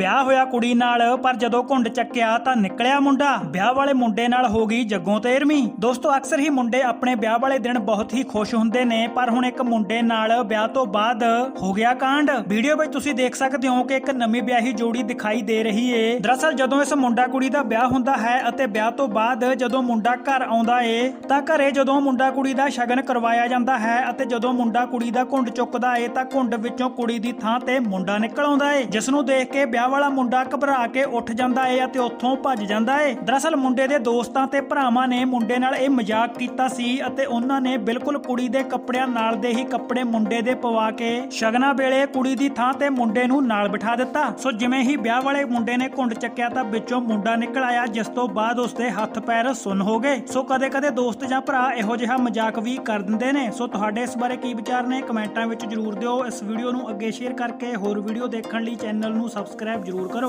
ਵਿਆਹ ਹੋਇਆ ਕੁੜੀ ਨਾਲ, ਪਰ ਜਦੋਂ ਘੁੰਡ ਚੱਕਿਆ ਤਾਂ ਨਿਕਲਿਆ ਮੁੰਡਾ। ਵਿਆਹ ਵਾਲੇ ਮੁੰਡੇ ਨਾਲ ਹੋ ਗਈ ਜੱਗੋਂ ਤੇਰਵੀਂ ਦੋਸਤੋ, ਅਕਸਰ ਹੀ ਮੁੰਡੇ ਆਪਣੇ ਵਿਆਹ ਵਾਲੇ ਦਿਨ ਬਹੁਤ ਹੀ ਖੁਸ਼ ਹੁੰਦੇ ਨੇ, ਪਰ ਹੁਣ ਇੱਕ ਮੁੰਡੇ ਨਾਲ ਵਿਆਹ ਤੋਂ ਬਾਅਦ ਹੋ ਗਿਆ ਕਾਂਡ। ਵੀਡੀਓ ਵਿੱਚ ਤੁਸੀਂ ਦੇਖ ਸਕਦੇ ਹੋ ਕਿ ਇੱਕ ਨਵੀਂ ਵਿਆਹੀ ਜੋੜੀ ਦਿਖਾਈ ਦੇ ਰਹੀ ਏ। ਦਰਅਸਲ, ਜਦੋਂ ਇਸ ਮੁੰਡਾ ਕੁੜੀ ਦਾ ਵਿਆਹ ਹੁੰਦਾ ਹੈ ਅਤੇ ਵਿਆਹ ਤੋਂ ਬਾਅਦ ਜਦੋਂ ਮੁੰਡਾ ਘਰ ਆਉਂਦਾ ਏ, ਤਾਂ ਘਰੇ ਜਦੋਂ ਮੁੰਡਾ ਕੁੜੀ ਦਾ ਸ਼ਗਨ ਕਰਵਾਇਆ ਜਾਂਦਾ ਹੈ ਅਤੇ ਜਦੋਂ ਮੁੰਡਾ ਕੁੜੀ ਦਾ ਘੁੰਡ ਚੁੱਕਦਾ ਏ, ਤਾਂ ਘੁੰਡ ਵਿੱਚੋਂ ਕੁੜੀ ਦੀ ਥਾਂ ਤੇ ਮੁੰਡਾ ਨਿਕਲ ਆਉਂਦਾ ਏ, ਜਿਸ ਨੂੰ ਦੇਖ ਕੇ ਵਿਆਹ ਵਾਲਾ ਮੁੰਡਾ ਘਬਰਾ ਕੇ ਉੱਠ ਜਾਂਦਾ ਏ ਅਤੇ ਉੱਥੋਂ ਭੱਜ ਜਾਂਦਾ ਏ। ਦਰਅਸਲ ਮੁੰਡੇ ਦੇ ਦੋਸਤਾਂ ਤੇ ਭਰਾਵਾਂ ਨੇ ਮੁੰਡੇ ਨਾਲ ਇਹ ਮਜ਼ਾਕ ਕੀਤਾ ਸੀ ਅਤੇ ਉਹਨਾਂ ਨੇ ਬਿਲਕੁਲ ਕੁੜੀ ਦੇ ਕੱਪੜਿਆਂ ਨਾਲ ਦੇ ਹੀ ਕੱਪੜੇ ਮੁੰਡੇ ਦੇ ਪਵਾ ਕੇ ਸ਼ਗਨਾਂ ਵੇਲੇ ਕੁੜੀ ਦੀ ਥਾਂ ਤੇ ਮੁੰਡੇ ਨੂੰ ਨਾਲ ਬਿਠਾ ਦਿੱਤਾ। ਸੋ ਜਿਵੇਂ ਹੀ ਵਿਆਹ ਵਾਲੇ ਮੁੰਡੇ ਨੇ ਘੁੰਡ ਚੱਕਿਆ ਤਾਂ ਵਿੱਚੋਂ ਮੁੰਡਾ ਨਿਕਲ ਆਇਆ, ਜਿਸ ਤੋਂ ਬਾਅਦ ਉਸਦੇ ਹੱਥ ਪੈਰ ਸੁੰਨ ਹੋ ਗਏ। ਸੋ ਕਦੇ-ਕਦੇ ਦੋਸਤ ਜਾਂ ਭਰਾ ਇਹੋ ਜਿਹਾ ਮਜ਼ਾਕ ਵੀ ਕਰ ਦਿੰਦੇ ਨੇ। ਸੋ ਤੁਹਾਡੇ ਇਸ ਬਾਰੇ ਕੀ ਵਿਚਾਰ ਨੇ, ਕਮੈਂਟਾਂ ਵਿੱਚ ਜਰੂਰ ਦਿਓ। ਇਸ ਵੀਡੀਓ ਨੂੰ ਅੱਗੇ ਸ਼ੇਅਰ ਕਰਕੇ ਹੋਰ ਵੀਡੀਓ ਦੇਖਣ ਲਈ ਚੈਨਲ ਨੂੰ ਸਬਸਕ੍ਰਾਈਬ ਸਬਸਕ੍ਰਾਈਬ ਜਰੂਰ ਕਰੋ।